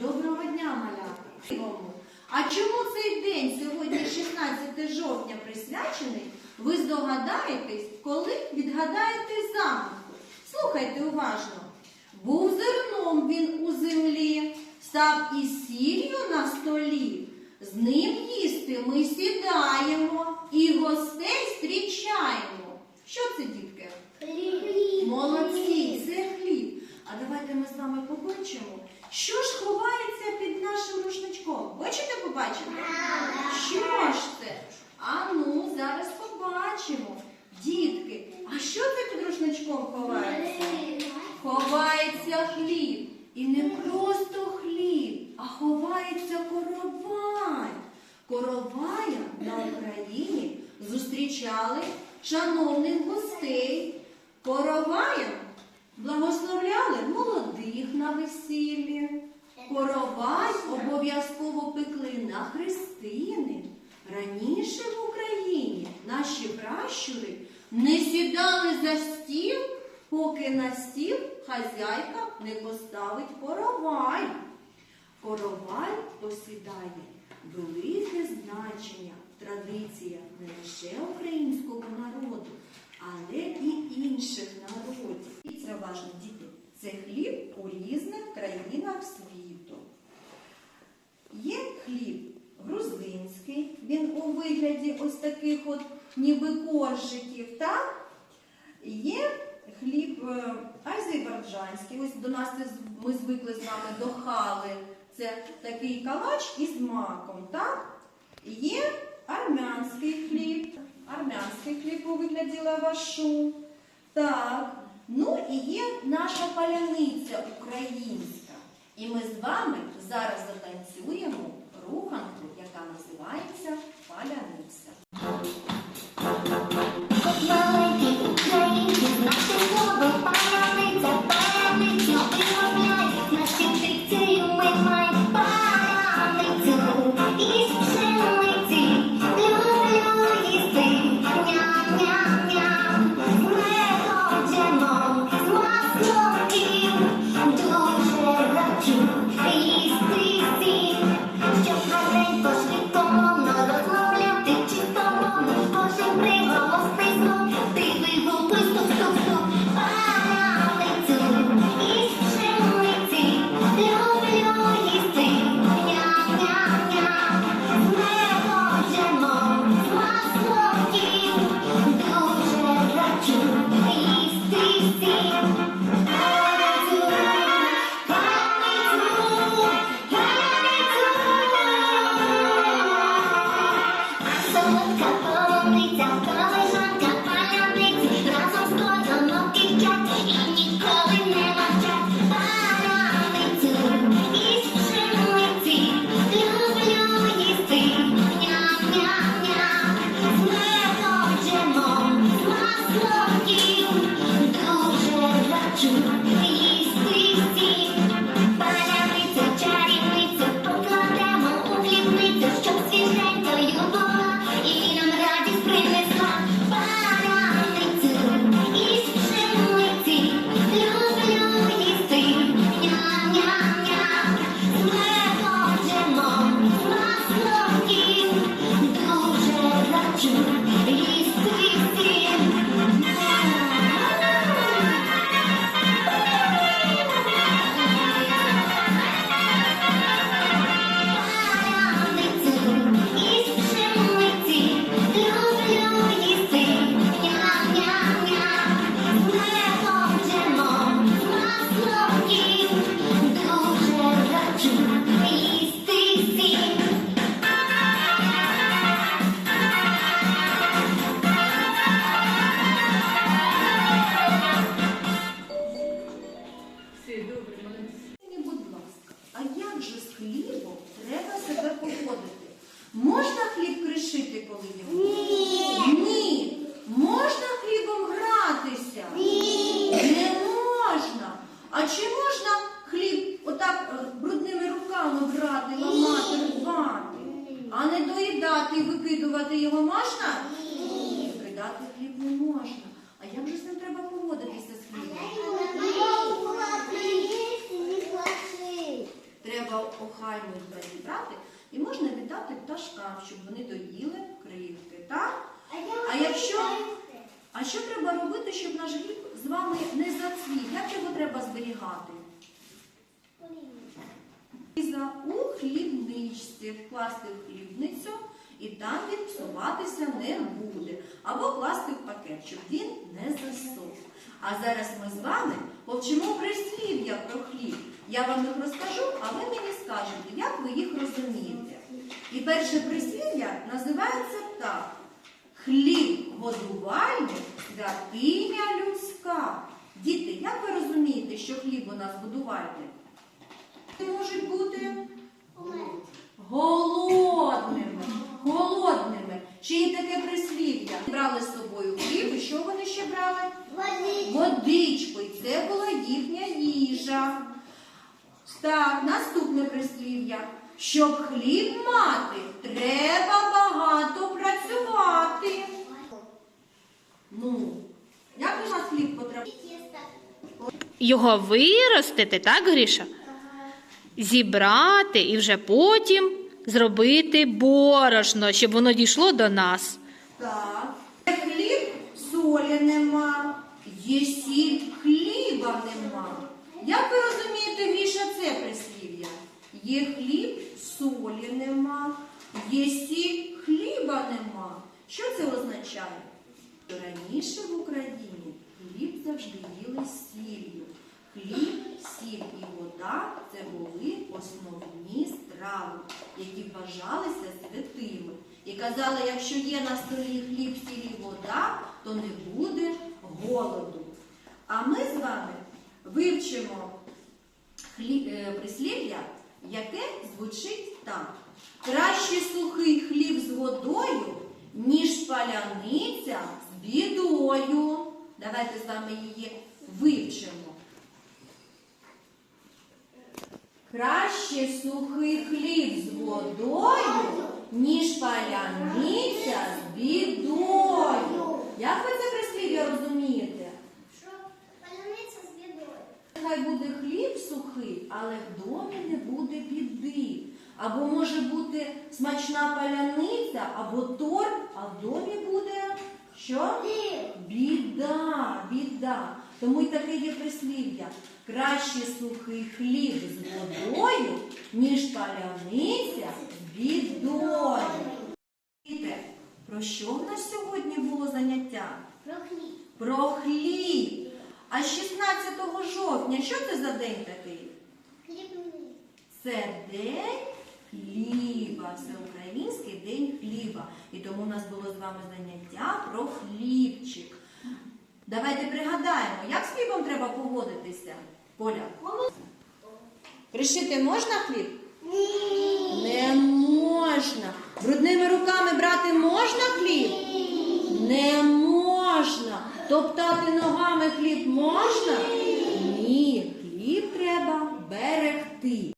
Доброго дня, малята! А чому цей день, сьогодні 16 жовтня, присвячений? Ви здогадаєтесь, коли відгадаєте загадку. Слухайте уважно. Був зерном він у землі, став і сіллю на столі. З ним їсти ми сідаємо і гостей зустрічаємо. Що це, дітки? Молодці, це хліб. А давайте ми з вами побачимо, що ж рушничком. Хочете? Що ж це? А ну, зараз побачимо. Дітки, а що це під рушничком ховається? Ховається хліб. І не просто хліб, а ховається коровай. Коровая на Україні зустрічали шановних гостей. Короваєм благословляли молодих на весіллі. Коровай обов'язково пекли на хрестини. Раніше в Україні наші пращури не сідали за стіл, поки на стіл хазяйка не поставить коровай. Коровай посідає велике значення в традиціях не лише українського народу, але і інших народів. І це важно, діти. Це хліб у різних країнах світу. Хліб грузинський, він у вигляді ось таких от ніби коржиків, так? Є хліб е, азербайджанський. Ось до нас ми звикли з вами до хали. Це такий калач із маком, так? Є армянський хліб, армянський хліб у вигляді лавашу. Так. Ну і є наша паляниця українська. І ми з вами зараз затанцюємо руханку, яка називається паляниця. come on, please хлібом треба себе поводити? Можна хліб кришити, коли його? Ні. Ні. Можна хлібом гратися? Ні. Не можна. А чи можна хліб отак е, брудними руками брати, ламати, рвати? А не доїдати і викидувати його можна? Ні. Викидати хліб не можна. А як же з ним треба поводитися Треба їх розібрати і можна віддати пташкам, щоб вони доїли кривки. Так? А якщо- А що треба робити, щоб наш хліб з вами не зацвів? Як його треба зберігати? За у хлібничці вкласти в хлібницю і там він псуватися не буде. Або класти в пакет, щоб він. А зараз ми з вами повчимо прислів'я про хліб. Я вам їх розкажу, а ви мені скажете, як ви їх розумієте. І перше прислів'я називається так. Хліб годувальник, святиня людська. Діти, як ви розумієте, що хліб у нас годувальник? Можуть бути голодними, голодними. Ще є таке прислів'я. Брали з собою хліб, що вони ще брали? Водичку, і це була їхня їжа. Так, наступне прислів'я. Щоб хліб мати, треба багато працювати. Ну, як у нас хліб потрапляє? Його виростити, так, Гріша? Зібрати і вже потім зробити борошно, щоб воно дійшло до нас. Так. Солі нема. Є хліба нема. Як ви розумієте, Міша, це прислів'я? Є хліб, солі нема. Є хліба нема. Що це означає? Раніше в Україні хліб завжди їли сіллю. Хліб, сіль і вода це були основні страви, які вважалися святими. І казали, якщо є на столі хліб, сіль і вода, то не буде голоду. А ми з вами вивчимо е, прислів'я, яке звучить так. Краще сухий хліб з водою, ніж паляниця з бідою. Давайте з вами її вивчимо. Краще сухий хліб з водою, ніж паляниця з бідою. Як ви це прислів'я розумієте? Що паляниця з бідою? Хай буде хліб сухий, але в домі не буде біди. Або може бути смачна паляниця, або торт, а в домі буде що? Біда, біда. Тому й таке є прислів'я. Краще сухий хліб з водою, ніж паляниця бідою. Про що в нас сьогодні було заняття? Про хліб. А 16 жовтня, що це за день такий? Це день хліба, всеукраїнський день хліба. І тому у нас було з вами заняття про хлібчик. Давайте пригадаємо, як з хлібом треба погодитися? Поля. Пришити можна хліб? Ні. Не можна. Брудними руками брати можна хліб? Ні. Не можна. Топтати ногами хліб можна? Ні. Хліб треба берегти.